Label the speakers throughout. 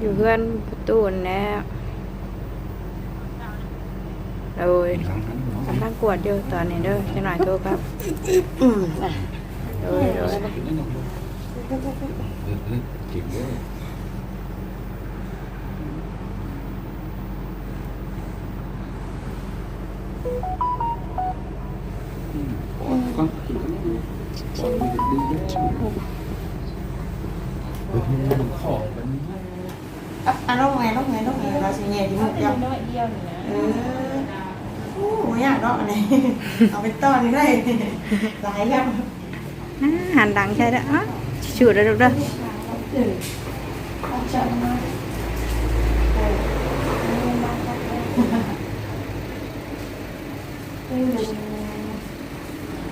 Speaker 1: อยู่เพื่อนประตูนั่นแหล้วโดยกำลังกวดอยู่ตอนนี้เด้อจะหน่อยโทรครับ
Speaker 2: อืมอะ
Speaker 1: โดยโดย
Speaker 3: Chịu quá. con con con đi đi đi khó
Speaker 2: อะอะลงไงลงไงลงไงเราสิแง่ที่มุกยัง
Speaker 4: น้อยเดียวนี่นะ
Speaker 2: เออโอ้โหอยากเนาะอันนี้เอาไปต้อนนี่ได้หลายอย่าง
Speaker 1: อ่าหันหลังใช่แล้วอะชูดแล้วลูกเด้อ
Speaker 4: เอาเจ้ามา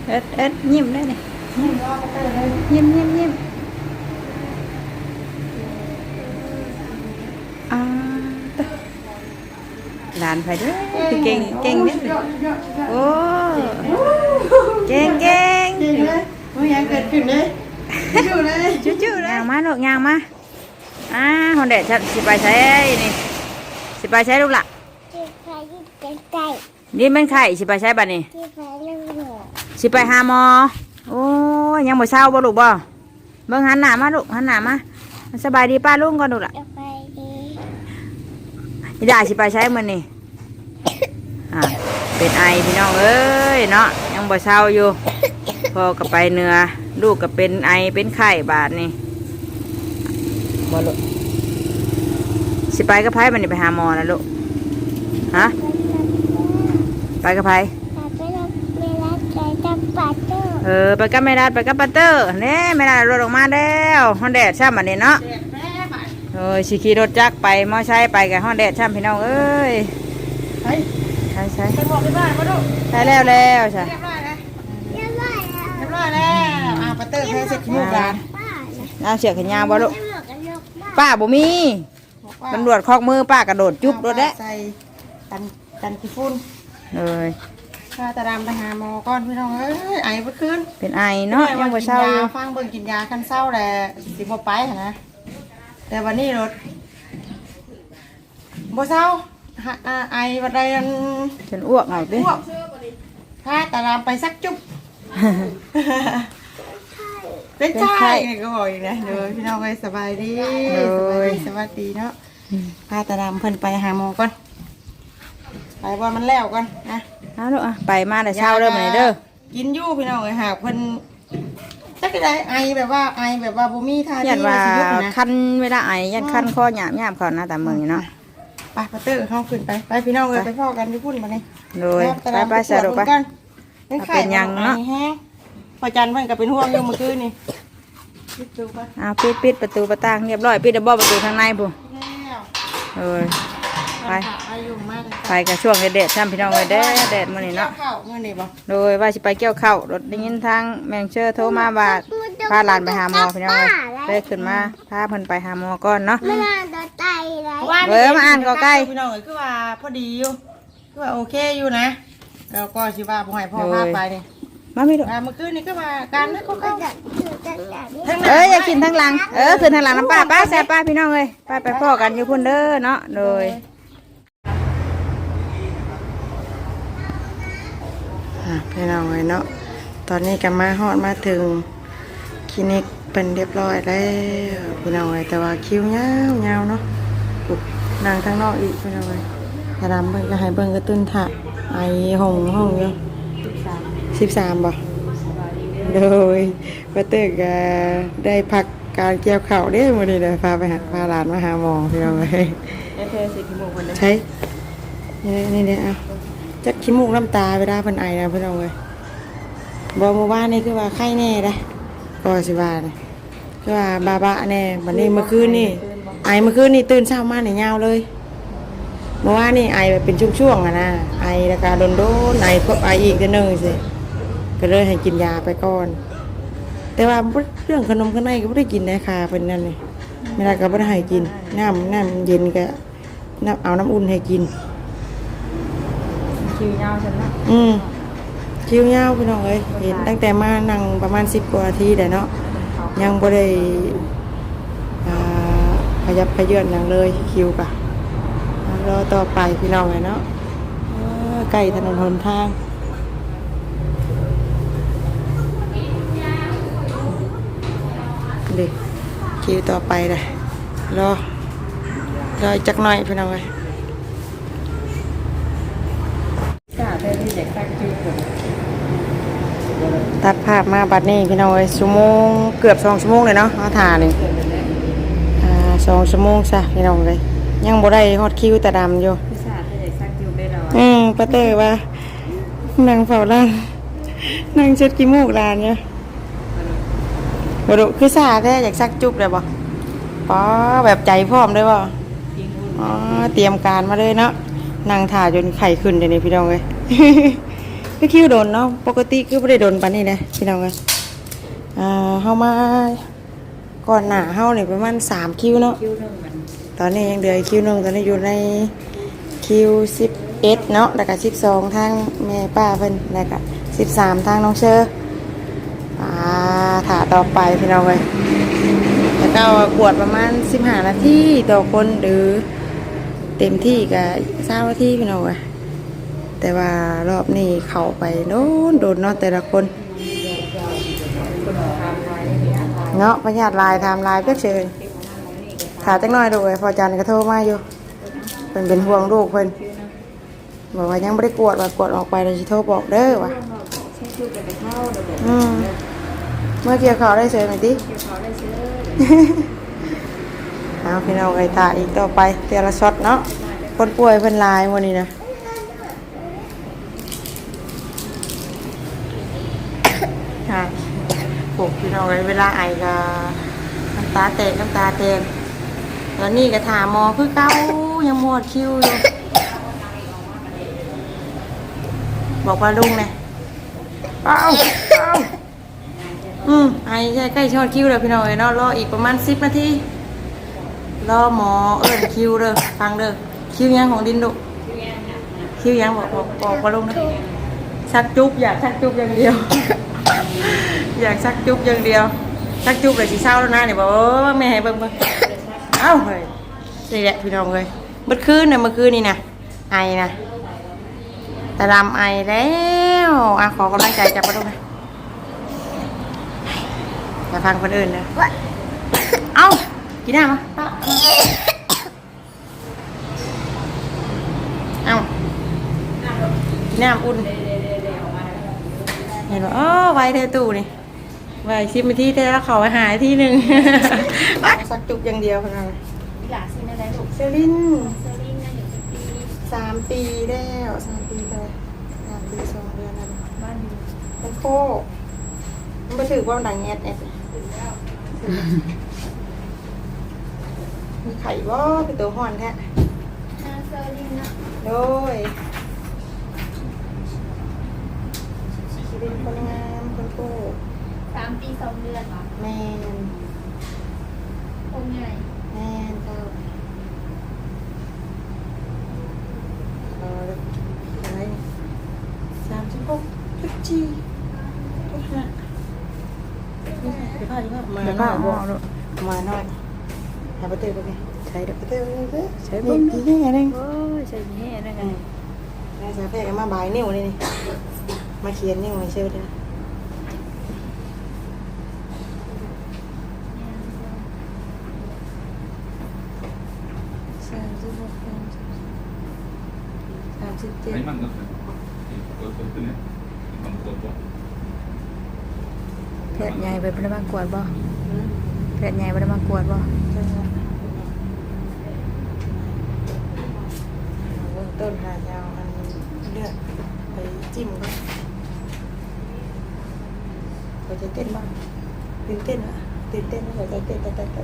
Speaker 1: เอ็ดเอ็ดยิ้มได้นี่
Speaker 2: นี่รอไปเตอร์เลย
Speaker 1: ยิ้มยิ้มยิ้มอ่าตะ หลานไปเด้อคือเก่งเก่งเนี่ย
Speaker 2: ยอดยอดยอด
Speaker 1: โอ้เก่งเก่ง
Speaker 2: เก่งเลยไม่อยากเกิดขึ้นเลยอยู่เลย
Speaker 1: จุ๊จุ๊ยางมาลูกยางมาอ่าฮอนเดชสิไปใช้นี่สิไปใช้ลูกละ
Speaker 5: ที่ไฟที่ใกล้
Speaker 1: นี่เป็นไข่สิไปใช้บัดนี้
Speaker 5: ๆที่ไฟเรื่องหัว
Speaker 1: สิไปหาหมอโอ้ยยังบ่เศร้าบ่ลูกบ่เบิ่งหันหน้ามาลูกหันหน้ามาสบายดีป้าลุงก่อนลูกล่ะ
Speaker 5: จะไปดี
Speaker 1: นี่ได้สิไปใช้มื้อนี้อ่าเป็นไอพี่น้องเอ้ยเนาะยังบ่เศร้าอยู่พ่อก็ไปเหนือลูกก็เป็นไอเป็นไข้บาดนี่บ่ลูกสิไปกับไผบัดนี้ไปหาหมอนะลูกฮะไปกับไผ
Speaker 5: แต่ไปรับเวลาใจจะปัดเตอร์
Speaker 1: เออไปกับแม่ดาไปกับปัตเตอร์เน่แม่ดารถออกมาแล้วฮอนแดดช่ำอันนี้เนาะ
Speaker 2: แม่บาด
Speaker 1: เออสิขี่รถจักรไปมอไซค์ไปกับฮอนแดดช่ำพี่น้องเอ้ย
Speaker 2: เฮ้ย
Speaker 1: ใช่ใช่
Speaker 2: ไปบอกที่บ้านมาดู
Speaker 1: ใช่แล้วแล้วใช่
Speaker 2: เรียบร้อยแล้ว
Speaker 5: เรียบร้อยแล้ว
Speaker 2: เรียบร้อยแล้วอ่าปาเตอร์แพ้เสร็จขี้มูกดาน
Speaker 5: ป้านะ
Speaker 1: เอาเชือกขนยาวบ่ลูก
Speaker 5: ไม่เหลือกันลูกป้า
Speaker 1: ป้าบ่มีตำรวจคอกมือป้ากระโดดจุ๊บรถแล้ว
Speaker 2: ใส่กันกันขี้ฝุ่น
Speaker 1: เอ้ย
Speaker 2: ข้าตะดำไปหาหมอก่อนพี่น้องเอ้ยไอเมื่อคืน
Speaker 1: เป็นไอเนาะยังบ่เศร้าอยู่
Speaker 2: ฟังเบิ่งกินยาคันเศร้าแหละสิบ่ไปหั่นนะ แต่วันนี้รถบ่เศร้าหาอ่าไอวันใดอัน
Speaker 1: จนอ้วกเอาติ
Speaker 2: พวกข้าตะดำไปสักจุ๊บ เป็นชายไงก็บอกอีกนะเด้อพี่น้องเอ้ยสบายดีสบายดีสวัสดีเนาะข้าตะดำเพิ่นไปหาหมอก่อน ไปบ่มันแล้วก่อนนะ
Speaker 1: เอาลูกอะไปมาแต่เช้าเริ่มอนี้เด้อ
Speaker 2: กินอยู่พี่น้องเอ้ยหากเพิ่น จักได้ไอแบบว่าไอแบบว่าบ่มีท่า
Speaker 1: ยั
Speaker 2: ที
Speaker 1: นว่า
Speaker 2: สิยุบนะ
Speaker 1: คันเวลาไอยันคันคอหยาบหยาบเขาหน้าตาเมืองนี่เนาะ
Speaker 2: ไปปาเตอร์เฮาขึ้นไป ไปพี่น้องเอ้ยไปพ่อกันที่พุ่นมานี่
Speaker 1: โดยไปไปสรุปไป
Speaker 2: เป็น
Speaker 1: เอา
Speaker 2: ไข่
Speaker 1: เป็นยังเนาะ
Speaker 2: ไอแห้งพอจันทร์เพิ่นก็เป็นห่วงอยู่เมื่อคืนนี่คิดดูไป
Speaker 1: เอาปิดปิดประตูประตางเรียบร้อยปิดดับเบิลประตูทางในพุ่น
Speaker 2: แล้ว
Speaker 1: เอ้ย ไป
Speaker 2: ไปอยู่มากเลย
Speaker 1: ไปกับช่วงแดดๆช่ำพี่น้องเลยแดดแดดมื้อนี้เนาะ
Speaker 2: ข้าวเมื่อนี่บ่
Speaker 1: โดยว่าสิไปเกี่ยวข้าวรถได้ยินทางแมงเชอร์โทรมาว่าพาหลานไปหาหมอพี่น้องเลยได้ขึ้นมาพาเพิ่นไปหาหมอก่อนเนาะ
Speaker 5: ไม่น่าจะตายเลย
Speaker 1: เออมาอ่านก็ใกล้
Speaker 2: พี่น้องเอ้ยคือว่าพอดีอยู่คือว่าโอเคอยู่นะแล้วก็สิว่าบ่ให้พ่อพาไปนี่
Speaker 1: มาไม่ดู
Speaker 2: อ่าเมื่อคืนนี่ก็ว่าการนั้นก็เข้า
Speaker 5: จะถือจะจับ
Speaker 2: ทั้ง
Speaker 1: เอ้ยอยากกินทางหลัง เออขึ้นทางหลังน้ำป้าป้าแซ่บป้าพี่น้องเลยไปไปพ่อกันอยู่พุ่นเด้อเนาะโดย อะพี่น้องเลยเนาะตอนนี้ก็มาฮอดมาถึงคลินิกเป็นเรียบร้อยแล้วพี่น้องเลยแต่ว่าคิวยาวยาวเนาะอุ๊ยนั่งข้างนอกอีกพี่น้องเลยถ้าดำเบิ่งก็ให้เบิ่งกระตุ้นถะไอห้องห้องอยู่สิบสามบ่โดยป้าเตึกก็ได้พักการเกี่ยวเข่าวเด้มื้อนี้เด้อพาไปหาพาหลานมาหาหมอพี่น้องเลย
Speaker 2: เธอสิขี้มูกคนนึง
Speaker 1: ใช่นี่นี่นี่เอา จักขี้มูกน้ำตาเวลาเพิ่นไอนะเพิ่นเอาไว้บ่เมื่อวานนี่คือว่าไข้แน่ได้ก็สิว่านะคือว่าบาบะแน่บัดนี้เมื่อคืนนี่ไอเมื่อคืนนี่ตื่นเช้ามานี่ยาวเลยเมื่อวานนี่ไอแบบเป็นช่วงๆอะนะไอแล้วก็โดนๆไอพบไออีกเดือนหนึงสิก็เลยให้กินยาไปก่อน แต่ว่าบ่เรื่องขนมข้างในก็ไม่ได้กินนะค่ะเป็นนั่นนี่เวลาก็ไม่ได้ให้กินน้ำน้ำเย็นก็น้ำเอาน้ำอุ่นให้กิน
Speaker 4: คิวยาวฉันนะ
Speaker 1: อืมคิวยาวพี่น้องเอ้ยเห็นตั้งแต่มานั่งประมาณสิบกว่านาทีแต่เนาะยังบ่ได้อ่า
Speaker 2: ยับขยื่นอย่างเลยคิวกะรอต่อไปพี่น้องเลยเนาะเออใกล้ถนนหนทางเด็กคิวต่อไปเลยรอรออีกจักหน่อยพี่น้องเลย
Speaker 1: กาได้ที่เด็กตั้งชื่อผม
Speaker 2: ตัด ภาพมาบัดนี้พี่น้องเอ้ยชั่วโมงเกือบสองชั่วโมงเลยเนาะเอาถ่านี่อ่าสองชั่วโมงซะพี่น้องเลยยังบ่ได้ฮอดคิวแต่ดำอยู่
Speaker 1: พิซซ่าได้เด็กตั้งชื่อได้เรา
Speaker 2: อืมป้าเตอร์ว่านั่งเฝ้าร้านนั่งเช็ดกี่มูกร้านเนี่ยบ่ดุคือซาแท้อยากซักจุ๊บเลยบ่ป๋อแบบใจพร้อมเลยบ่อ๋อเตรียมการมาเลยเนาะนั่งถ่าจนไข่ขึ้นเดี๋ยวนี้พี่น้องเอ้ย คือคิวโดนเนาะปกติคือบ่ได้โดนปานนี้นะพี่น้องเอ้ยอ่าเฮามาก่อนหน้าเฮาเนี่ยประมาณ3คิวเนาะ
Speaker 1: คิวหนึ่งมัน
Speaker 2: ตอนนี้ยังเหลือคิวหนึ่งตอนนี้อยู่ในคิวสิบเอ็ดเนาะแล้วก็สิบสองทางแม่ป้าเพิ่นแล้วก็สิบสามทางน้องเชอร์อ่าถาต่อไปพี่น้องเลยแล้วก็กวดประมาณสิบห้านาทีต่อคนหรือเต็มที่ก็เศร้านาทีพี่น้องเลย แต่ว่ารอบนี้เขาไปโน้นโดนเนาะแต่ละคนเนาะพญาติลายทม์ลายเพื่อเชิญถาจักหน่อยดูเลยพอจันทร์ก็โทรมาอยู่เพิ่นเป็นห่วงลูกเพิ่นบอกว่ายังไม่ได้กวดว่ากวดออกไปเลยสิโทรบอกเด้อว่ะ
Speaker 1: เข้าเดี๋ยว
Speaker 2: อืมเมื่อเกี่ยวเขาได้เฉยไหมติ
Speaker 1: เขาได้ซื้อ
Speaker 2: เอาพี่น้องไอ้ตาอีกต่อไปเตละช็อตเนาะคนป่วยเพิ่นลายวันนี้นะปลูกพี่ น้องไว้เวลาไอก็น้ำตาแตกน้ำตาแตกแล้วนี่ก็ถามมอคือเก้ายังหมดคิวอยู่บอกว่าลุงเนี่ยเอาเอ้าอืมไอ้ใช่ใกล้ชอดคิวแล้วพี่น้องเอ้ยเนาะรออีกประมาณสิบนาทีรอหมอเอิ้นคิวเด้อฟังเด้อคิวยังของดินดุคิวยังบอกบอกบอกว่าลุงนะ ชักจุ๊บอยากชักจุ๊บอย่างเดียว อยากชักจุ๊บอย่างเดียวชักจุ๊บเลยสิเศร้าแล้วนะเนี่ยบอกว่าแม่ให้เบิ่งเบิ่งเอ้าเฮ้ยนี่แหละพี่น้องเลยเมื่อคืนเนี่ยเมื่อคืนนี่นะไอนะแต่รำไอแล้วอะขอกำลังใจจากประตูนะอย่าฟังคนอื่นนะเอ้ากินน้ำมาป้าเอ้ากินน้ำอุ่น เห็นว่าอ๋อไว้เทตู้นี่ไว้ชิมไปที่เทแล้วเขาไปหาที่หนึ่งสักจุกอย่างเดียวพนัน
Speaker 1: หลาซินอะไรลูก
Speaker 2: เซลิน
Speaker 1: เซรีนนะอยู่ที่ปี
Speaker 2: สามปีแล้วสามปีเลยสามปีสองเดือนนั่น
Speaker 1: บ้านอยู่
Speaker 2: มันโคกมันไปถือว่ามันดังแอดแอดมีไข่บ่เป็นตัวห่อนแท้
Speaker 5: น้าเซอร์ลินนะ
Speaker 2: โดย ชีวิตคนงามคนโคก
Speaker 5: สามปีสองเดือนเหรอ
Speaker 2: แมน
Speaker 5: องค์ใหญ่
Speaker 2: แมนเจ้าเอออะไรนี่สามสิบหกทุกจีทุกห้าเดี๋ยวพาดีกว่ามาหน่อยมาหน่อยหาประตูไปไงใช้เด็กประตูเลยใช้บุ้งนี่ไงนึง
Speaker 1: โอ้ยใช่แห่ได้ไง
Speaker 2: นายสาเพกมาบายนิ้วเลยนี่ มาเขียนนิ้วมาเชื่อเลยสามสิบหกสามสิบเจ็ด
Speaker 3: Mấy măng nữa Có có thứ này Còn một cột
Speaker 1: เพื่อนใหญ่ไปประมากวดบ่เพื่อนใหญ่ไปประมากวดบ่
Speaker 2: เบื้องต้นหายาวอันเลือดไปจิ้มก็ หัวใจเต้นบ้างตื่นเต้นอะตื่นเต้นหัวใจเต้นแต่แต่แต่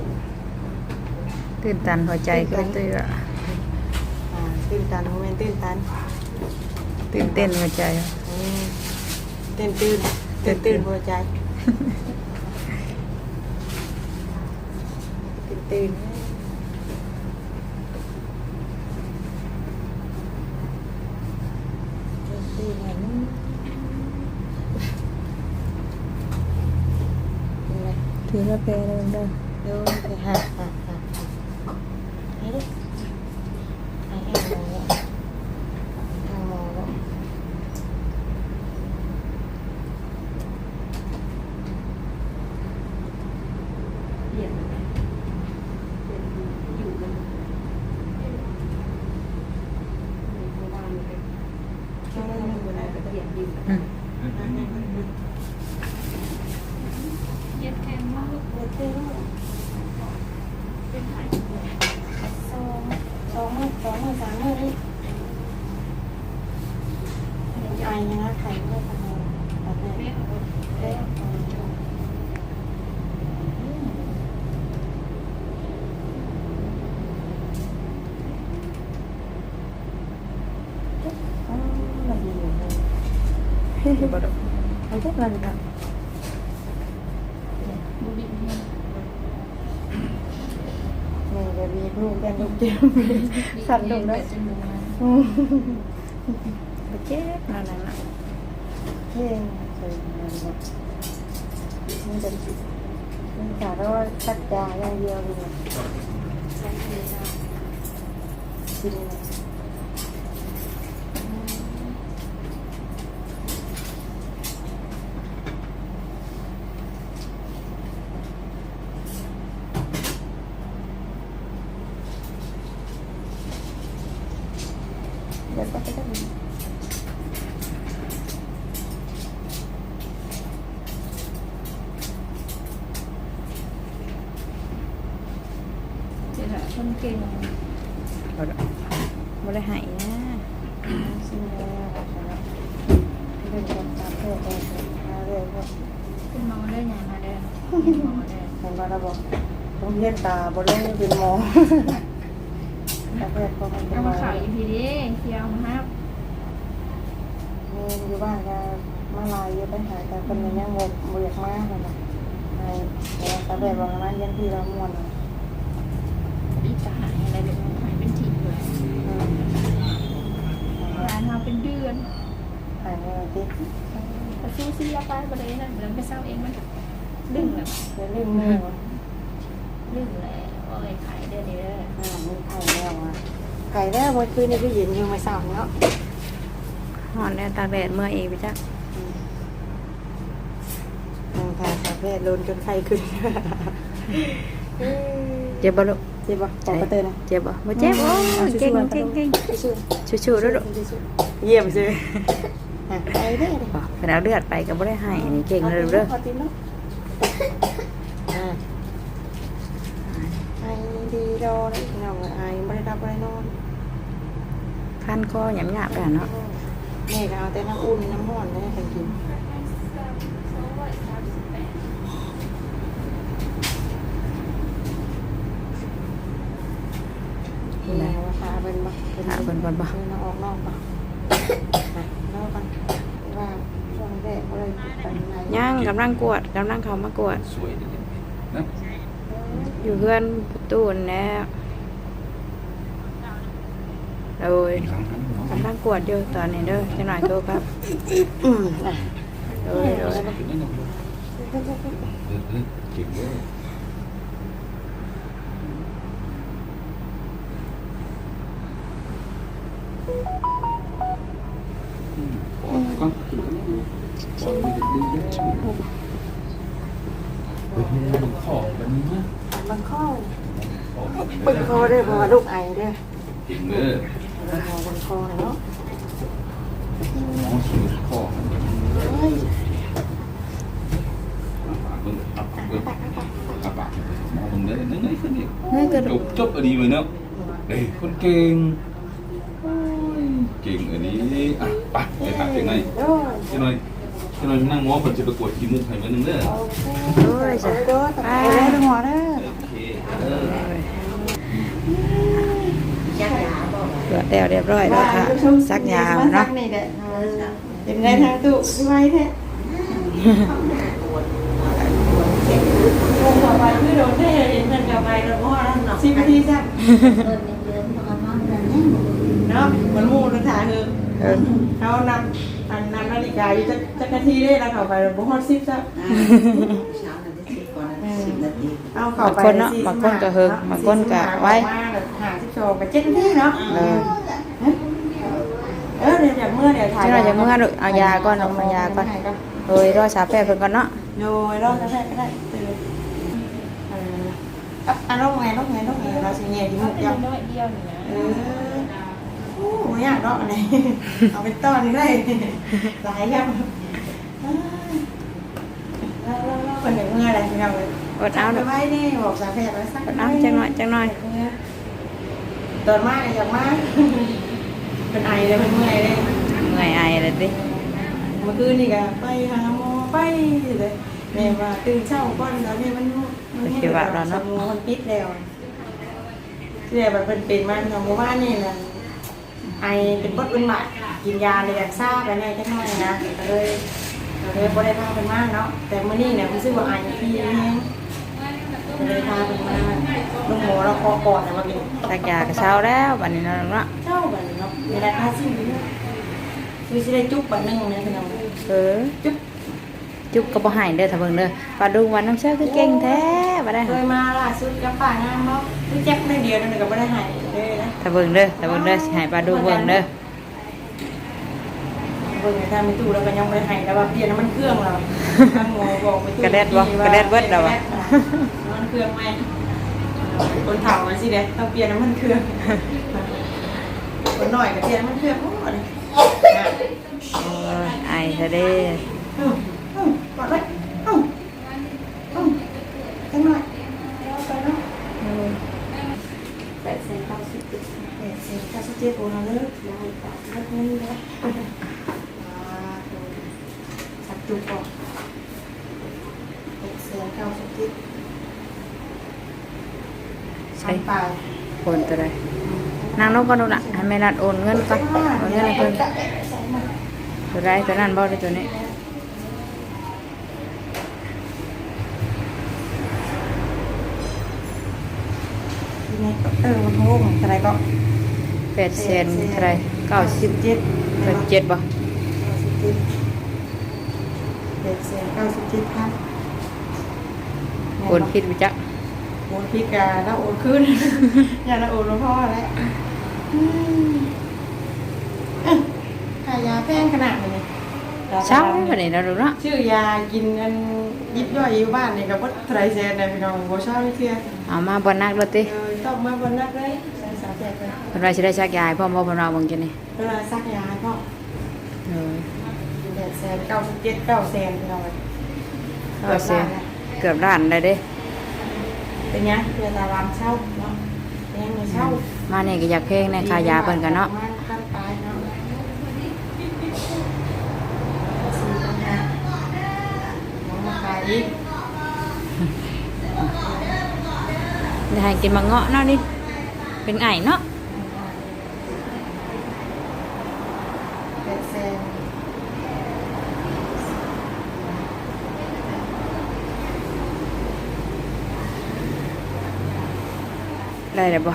Speaker 1: ตื่นตันหัวใจก็เลยตื่นอะ
Speaker 2: อ่าตื่นตันโมเมนต์ตื่นตัน
Speaker 1: ตื่นเต้นหัวใจ
Speaker 2: อืมเต้นตื่นตื่นตื่นหัวใจตื่นตื่นตื่นตื่นอันนี้ เป็นไร
Speaker 1: ถือละเพลเลยเด้อ
Speaker 2: โดนไปหาหาหาหา สองสองมื้อสองมื้อสามมื้อนี่ไอ้นะไข่ไม่ทำอะไรแบบนี้เอ๊ะอ๋อมันดีอยู่เลย
Speaker 1: บ่ดอก
Speaker 2: มันพวกเราแบบนี่เดี๋ยวมีลูกแกลูกเจ็บสั่นลงได้อืม
Speaker 1: บ่เจ็บนั่นน่ะนะ
Speaker 2: เท่งใส่เงินแบบนี่เป็นนี่กะว่าตัดยาอย่างเดียวเลยกินเลยเดี๋ยวก็ไปได้
Speaker 5: เดี๋ยว คนเก่ง
Speaker 1: บ่ดอกบ่ได้ให้นะ
Speaker 2: ซึ่งแล้วนะครับเรื่องการตามเพื่อนกันหาเรื่องว่า
Speaker 5: คุณมองได้ยังมาเด้อหมอเด้อ
Speaker 2: เห็นว่าเราบอกต้องเลี้ยนตาบนเล่นเป็นมอแต่เพื่อนก็มันเป็น
Speaker 5: เอา
Speaker 2: มา
Speaker 5: ข่าวอีพีนี้เที่ยวครับ
Speaker 2: มีอยู่บ้านก็มาลายเยอะไปหาแต่คนนี้ยังงกเบียกมากเลยนะในแต่แบบบอกนยันที่เราม่วน
Speaker 5: อีก จะหายอะไรเดี๋ยวหายเป็นทีเลยร้านเราเป็นเดือน
Speaker 2: หายเงินที่
Speaker 5: กระสู้ซี่ยาไปประเด็นนั้นเดินไปเศร้าเองมันดึงแบบ
Speaker 2: จะลืมมือ
Speaker 5: ดึงเลยโอ้ยขายเดือนนี้เลย
Speaker 2: อ่ามีไข่แล้วอะไข่แล้ววันคืนนี้ก็เย็นอยู่ไม่เศร้าเนาะ
Speaker 1: ฮ้อนแล้วตากแดดเมื่อยอีกไปจัก
Speaker 2: นางทาคาเฟ่โดนจนไข้ขึ้น
Speaker 1: เจ็บบ่ลูก
Speaker 2: เจ็บปะปอกกระเตยนะ
Speaker 1: เจ็บบ่บ่เจ็บโอ้ยเก่งเก่งเก่ง
Speaker 2: ชื่อ
Speaker 1: ชูๆเด้อลูก
Speaker 2: เยี่ยมใช่ไหมอะไปได้เลย
Speaker 1: บ่เพิ่นเอาเลือดไปก็บ่ได้ให้อันนี้เก่งเลยเด้อ
Speaker 2: ขอตินเนาะอ่าไอดีรอได้พี่น้องไอไม่ได้รับไม่ได้นอน
Speaker 1: คันคอหยาบๆกันเนาะ
Speaker 2: แม่ก็เอาแต่น้ำอุ่นน้ำร้อนได้กันกินนี่แหละว่า พาเป็นบ่
Speaker 1: หาเพิ่นบ่บ่
Speaker 2: เป็นมาออกนอกบ่อะนอกกันว่าช่วงแรกก็เลยไปไหน
Speaker 1: ย่างกำลังกวดกำลังเข้ามากวด
Speaker 3: สวยดีนะ
Speaker 1: อยู่เพื่อนประตูนั่นแหล้วโดย
Speaker 3: ครั้งนั้นเนาะ
Speaker 1: กำลังกวดอยู่ตอนนี้เด้อจังหน่อยโทรครับ
Speaker 2: อืมอะ
Speaker 1: โดยโดย
Speaker 3: เก่งเลยเก่งเลยก่อนก่อนก่อนไม่ได้ดึงเลยเฮ้ย มันขอแบบนี้นะ
Speaker 2: มันข้อปึกคอได้เพราะว่าลูกไอเด้อ
Speaker 3: เก่งเลย
Speaker 2: มันคอบนคอเนาะ
Speaker 3: น้องสูดคอมัน
Speaker 2: เฮ้ย
Speaker 3: ปาปากมองตรงนี้นึกไงขึ้นนี่
Speaker 1: นี่ก็
Speaker 3: จบจบอันนี้เลยเนาะเฮ้ยคนเก่ง เก่งอันนี้อะไปไปหาเก่งไหน
Speaker 2: โอ้ย
Speaker 3: เจ้าหน่อยเจ้าหน่อยนั่งง้อคนจะประกวดขี้มุกให้มันนึงเด้อ
Speaker 2: โอเค
Speaker 1: โดย
Speaker 2: ไป
Speaker 1: จ้ะ
Speaker 2: เด้อไปเด้อหัวเด้อ
Speaker 3: โอเคเออ
Speaker 1: ตรวจแล้วเรียบร้อยแล้วค่ะซักยามเนาะ
Speaker 2: เป็นไงทางตู้สบายแท้ลงต่อไปคือโดนได้เห็นมันกับไปแล้วพ่อแล้วเนาะสิบนาทีจ้ะ นาะมันมู่รถถ่ายคือ
Speaker 1: เออ
Speaker 2: เขานำอันนำนาฬิกาอยู่จักจักนาทีได้แล้วเข้าไปบ่ฮอดสิบจ้ะเอาเข้า
Speaker 1: บาง
Speaker 2: ไป
Speaker 1: คนเนาะบางคนก็เฮิงบางคนก็ไว้
Speaker 2: หาสิบสองไปเจ็ดนาทีเนาะ
Speaker 1: เออ
Speaker 2: เออเดี๋ยวจากเมื่อเดี๋ยวถ่าย
Speaker 1: จังหน่อยจะเมื่อลูกเอายาก่อนเอามายาก่อน โดยรอสาวแพทย์เพิ่นก่อนเนาะ
Speaker 2: โดยรอบก็ได้ก็ได้ตื่นเอออะอะรอบไงรอบไงรอบไงเราสิแง่ที่มุก
Speaker 5: เป็น
Speaker 2: ยัง
Speaker 5: น้อยเดียวนี่นะ
Speaker 2: เออโอ้ไม่ยาก เนาะอันนี้เอาเป็นต้อนได้หลายครับแล้วแล้วแล้วคนอย่างเมื่ออะไรพี่น้องเลย
Speaker 1: โอ้ดเอา
Speaker 2: ไป
Speaker 1: เด้อ
Speaker 2: ไว้นี่บอกสาวแพทย์ไว้สัก
Speaker 1: กดเอาจังหน่อยจังหน่อย
Speaker 2: ตอนมากอยากมากเป็นไอเลยเป็นเมื่อยเลย
Speaker 1: เมื่อยไอเลยดิ
Speaker 2: เมื่อคืนนี่ก็ไปหาหมอไปเลยแม่ว่าตื่นเช้าก่อนแล้วนี่มันมันให้แบบสมองมันปิดแล้วเสียแบบเป็นเป็นมันของหมู่บ้านนี่นะ ไอเป็นบดเป็นหมัดกินยาเลยอยากทราบไปแน่จังหน่อยนะก็เลยก็เลยบ่ได้พาเป็นมากเนาะแต่เมื่อนี้เนี่ยรู้สึกว่าไอพี่แห้งก็เลยพาเป็นมากลูกหมูเราคอก่อนนะมากิน
Speaker 1: ตักยากระเช้าแล้วบันนี้เนาะเนาะ
Speaker 2: เจ้าแบบนี้เนาะเวลาทาซิ่งนี้คือสิได้จุ๊บแบบนึงนะพี่น้อง
Speaker 1: เออจุ๊บ จุ๊บก็บ่ให้เด้อถ้าเบิ่งเด้อปลาดุงวันน้ำเชื่อคือเก่งแท้บ่ได้
Speaker 2: เคยมาล่าสุดกับป่างามเนาะคือเจ็บในเดียวนั่นก็บ่ได้หายเลยนะ
Speaker 1: ถ้าเบิ่งเด้อถ้าเบิ่งเด้อสิให้ปลาดุงเบิ่งเด้อ
Speaker 2: เบิ่งถ้าไม่ตู้แล้วก็ยังบ่ได้หายแล้วว่าเปลี่ยนน้ำมันเครื่องเราทางหมอบอกไปตู้
Speaker 1: กระเด็ดบ่กระเด็ดเบิดแล้วบ่
Speaker 2: น้ำมันเครื่องไหมคนเฒ่ามาสิเด้ต้องเปลี่ยนน้ำมันเครื่องคนหน่อยก็เปลี่ยนน้ำมันเครื่องโอ้ย
Speaker 1: โอ้ยไอซะเด้
Speaker 2: อืมอืมกดไว้อืมอืมจังหน่อยเอาไปเนาะ
Speaker 6: แปดแสนเก้าสิบเจ็ด
Speaker 2: เอ๊ะเสียงข้าสเจี๊ยบโอนเอาเลยได้ต่อแล้วนี่นะอ่าดูสักจุกก่อนเอ๊ะเสียงเก้าสเจี๊ยบ
Speaker 1: ใช่
Speaker 2: ทำเปล่า
Speaker 1: คนตัวใดนางนกก็ดูน่ะให้แม่นัดโอนเงินก่อนโอนเงินให้เพิ่นตัวใดตัวนั้นบ่ได้ตัวนี้
Speaker 2: ทีนี้ก็ เออมันงงอะไรก็
Speaker 1: แปดแสนเท่าไหร่เก้าสิบ
Speaker 2: เจ็ด
Speaker 1: เจ็ดเจ็ดบ่
Speaker 2: เก้าสิบเจ็ดเจ็ดเสียงเก้าสิบเจ็ดพัน
Speaker 1: โอนผิดไปจัก
Speaker 2: โอนพิกาแล้วโอนขึ้นอย่าละโอนหลวงพ่อแล้วอืมเอ้ยขายยาแพงขนาดนี้
Speaker 1: เช้าบัดนี้เราดูเนาะ
Speaker 2: ชื่อยากินอันยิบย่อยอยู่บ้านนี่กับวัดไตรเซนนะพี่น้องโบชอบไม่เชื่อ
Speaker 1: เอามาบ่นักแล้วติ
Speaker 2: เออ ต้องมาบนนักเลยสายสาวแจกเลย
Speaker 1: เพิ่นว่าสิได้ชักยายพ่อมบ่เพิ่นว่าเบิ่งจังนี่
Speaker 2: เวลาซักยาให้พ่อ
Speaker 1: เออ
Speaker 2: แปดแสนเก้าสิบเจ็ดเก้าแสนพี่น้องเลย
Speaker 1: เก้าแสนเกือบล้านได้เด้
Speaker 2: เป็นไงเพื่อตารามเช่าเนาะเป็นยังไงเช่า
Speaker 1: มานี่ก็อยากเพลงในค่ายาเพิ่นกันเนาะ
Speaker 2: ขั้นตายเนาะสี่ปัญหาน้องมาขายอีก
Speaker 1: จะให้กินมังเงาะเนาะนี่เป็นไงเนาะ
Speaker 2: แป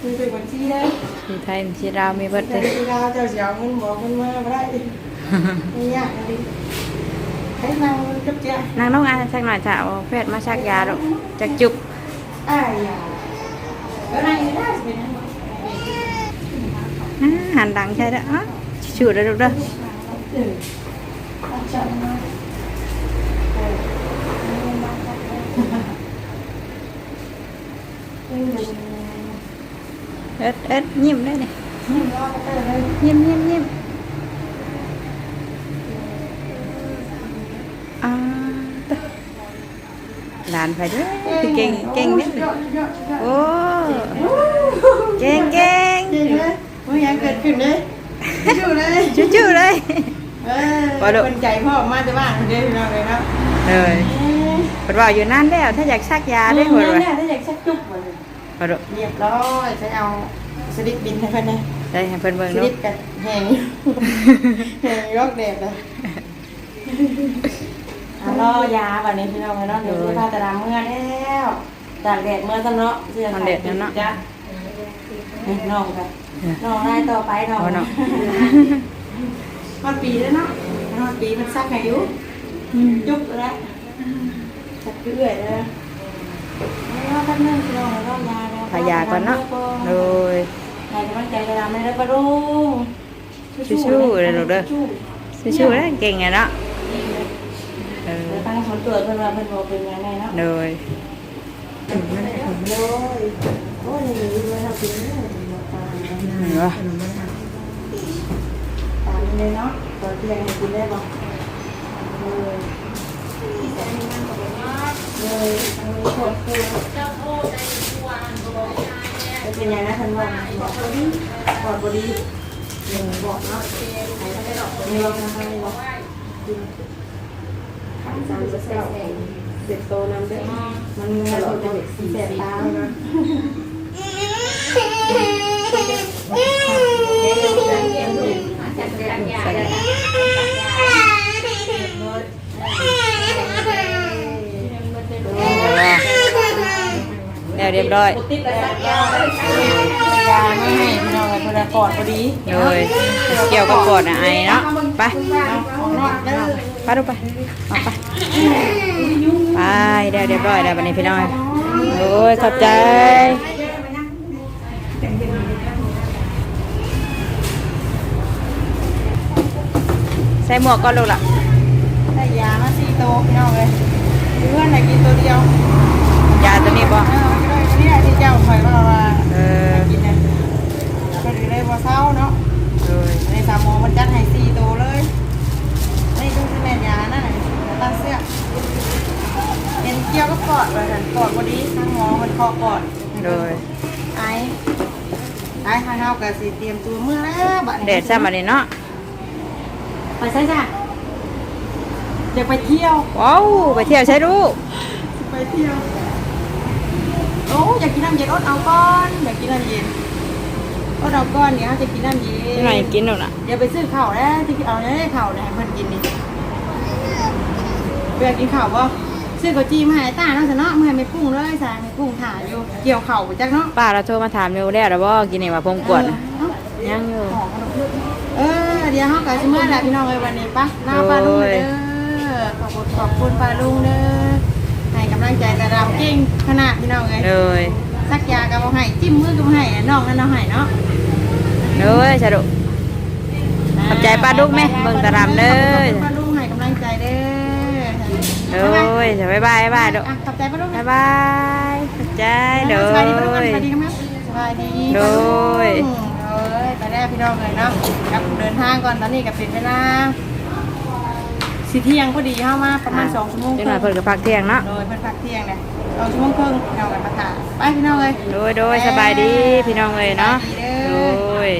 Speaker 2: ดแสน
Speaker 1: ได้แล้วบ่
Speaker 2: พันสามเป็นบัญชีไทยเป็นตัวนี้เลยมีถูกบัญชีเลยมีถูกบัญชีเลย
Speaker 1: ที่ไทยที่ลาวมีเบิด
Speaker 2: แต่
Speaker 1: เด้
Speaker 2: ที่เราเจ้าเสียเงินบอกเงินมาไม่ได้ไม่ยากเลยให้นางกับเจ้านา
Speaker 1: งน้องอายสักหน่อยจ้ะเอาแพทย์มาชักยาดอกจักจุก
Speaker 2: อ้ายยาแล้วนางยังได้เป็นยังไง
Speaker 1: อ่าหันดังใช่เด้ออะชูดเด้อลูกเด้อ
Speaker 2: เออเอาจับมาเออเออ
Speaker 1: เอ็ดเอ็ดยิ้มได้นี่
Speaker 2: นี่รอไปเลย
Speaker 1: ยิ้มยิ้มยิ้มอ่าตะหลานไปเด้อคือเก่งเก่งเด้อ
Speaker 2: เยอะเยอะเยอะ
Speaker 1: โอ้เก่งเก่ง
Speaker 2: เก่งเลยไม่ยังเกิดขึ้นเลยอยู่เลย
Speaker 1: จู่ๆเลย
Speaker 2: เออเป็นใจพ่อมาจะบ้านเดียวเราเลยครับ
Speaker 1: เลยเพิ่นว่าอยู่นั่นแล้วถ้าอยากชักยาได้
Speaker 2: ได้
Speaker 1: ห
Speaker 2: ห
Speaker 1: ม
Speaker 2: ม
Speaker 1: ด
Speaker 2: ด
Speaker 1: เลย
Speaker 2: เลยถ้าอยากชักจุ๊บหมดเลย
Speaker 1: เอาดู
Speaker 2: เรียบร้อยจะเอาสลิปบินให้เพื่อนนะ
Speaker 1: ได้ให้เพิ่นเบิ่ง
Speaker 2: ส
Speaker 1: ดู
Speaker 2: ลิปกันแหงแหงยกเด็ดเลยอะรอยาแบบนี้พี่น้องเนาะเดี๋ยวจะพาตะดามเมื่อแล้วตากแดดเมื่อตะเนาะเสื้อจ้ะน้องค่ะน้องได้ต่อไปน้อง
Speaker 1: เอาเนาะ
Speaker 2: มันปีแล้วเนาะมันปีมันซักอายุจุ๊บแล้วสักเรื่อยเลยแล้ว ก็นึ่งกิโลแล้วก็ยาแล้ว
Speaker 1: ทายาก่อนเนาะโดย
Speaker 2: ยายกำลังใจจะทำให้ได้ปะลุง
Speaker 1: สู้ๆเลยลูกเด้อชิวๆแล้วเก่งไงเนาะเออ
Speaker 2: เดี๋ยวตั้งผลตรวจเพิ่นว่าเพิ่นบอกเป็นยังไงเนาะ
Speaker 1: โดย
Speaker 2: โอ้ยโอ้ยนี่ด้วยเราเป็นเรื่องมาตายเนาะ
Speaker 1: เห็นบ่
Speaker 2: ตามนี้เลยเนาะตอนเที่ยงให้กินได้บ่เลย เลยอันนี้ขวดคือจะเป็นยังไงนะท่านว่าบอกบอดี้บอกบอดี้หนึ่งบอกเนาะไหนถ้าได้ดอกนี้เราทำให้บอกสามสิบเก้าเสร็จโตน้ำเด้อมันเงินเราจะเสียตาเนาะ
Speaker 1: แล้วเรียบร้อย
Speaker 2: ยาไม่ให้พี่น้องเลยพอดีปอดพอดี
Speaker 1: เลยเกี่ยวกับปวดนะไอเนาะไป
Speaker 2: นอกเด้อ
Speaker 1: ไปดูไปเอาไปไปได้เรียบร้อยแล้ววันนี้พี่น้อยโอ้ยขอบใจใส่หมวกก็ลูกละ
Speaker 2: ได้ยามาสี่โตพี่น้องเลย เพื่อนไหนกินตัวเดียวยา
Speaker 1: ตัวนี้บ่
Speaker 2: เออมันก็เลยนี่แหละที่เจ้าคอยว่าว่า
Speaker 1: เออ
Speaker 2: กินเนี่ยก็เลยได้บ่เศร้าเนาะ
Speaker 1: เลย
Speaker 2: ในสามโมมันจัดให้สี่โตเลยนี่ดูสิแม่ยานั่นน่ะตั้งเสื้อเป็นเกี่ยวกับปอดเลยกันปอดพอดีทั้งหมอมันคอปอด
Speaker 1: เลย
Speaker 2: ไอ้ไอ้ข้างเฮาก็สิเตรียมตัวเมื่อแล้วบัดนี้
Speaker 1: เด็ดซะมานี่เนาะ
Speaker 2: ไปใช่จ้ะ อยากไปเที่ยว
Speaker 1: ว้าวไปเที่ยวใช่ลูก
Speaker 2: ไปเที่ยว โอ้อยากกินน้ำเย็นอดเอาก้อนอยากกินน้ำเย็นอดเอาก้อนเนี่ยจะกินน้ำเย็น
Speaker 1: ที่ไหนกินหนูน่ะ
Speaker 2: อย่าไปซื้อข้าวนะที่เอาได้ข้าวนะให้เพิ่นกินนี่เพื่อกินข้าวบ่ซื้อข้าวจีมาให้ตาเนาะซะเนาะมาให้แม่กุ้งเลยซะแม่กุ้งถ่ายอยู่เกี่ยวข้าวไปจักเนาะ
Speaker 1: ป้าเราโทรมาถามอยู่แล้วแล้วบ่กินนี่ว่าพงกวดน่ะ
Speaker 2: เอ้า
Speaker 1: ยังอยู่
Speaker 2: เออเดี๋ยวเฮาก็สิมาแล้วพี่น้องเอ้ยวันนี้ปะลาป้าลุงเด้อ ขอบคุณขอบคุณป้าลุงเด้อให้กำลังใจตาดำเก่งขนาดพี่น้องเอ้ย
Speaker 1: เลย
Speaker 2: สักยาก็บ่ให้จิ้มมือก็บ่ให้น้องนั่นเอาให้เนาะ
Speaker 1: เลยสะดุขอบใจป้าดุ๊กไหมเบิ่งตาดำเด้อ
Speaker 2: ป้าลุงให้กำลังใจเด้อ
Speaker 1: เลยจะบายบายบายดุ
Speaker 2: อะขอบใจป้าลุง
Speaker 1: บายบายขอบใจเด้
Speaker 2: สบายดีป้าลุง
Speaker 1: อ
Speaker 2: สบายดีครับสบายดี
Speaker 1: โดย
Speaker 2: เอ้ยไปได้พี่น้องเลยเนาะกลับเดินทางก่อนตอนนี้ก็เป็นเวลา สิเที่ยงพอดีเข้ามาประมาณสองชั่วโมง
Speaker 1: จังหน่อยเพิ่นก็พักเที่ยงเนาะ
Speaker 2: โดยเพิ่นพักเที่ยงเนี่ยสองชั่วโมงครึ่งเอากันมาถ่ายไปพี่น้องเลย
Speaker 1: โดยโดยสบายดีพี่น้องเลยเนาะโดย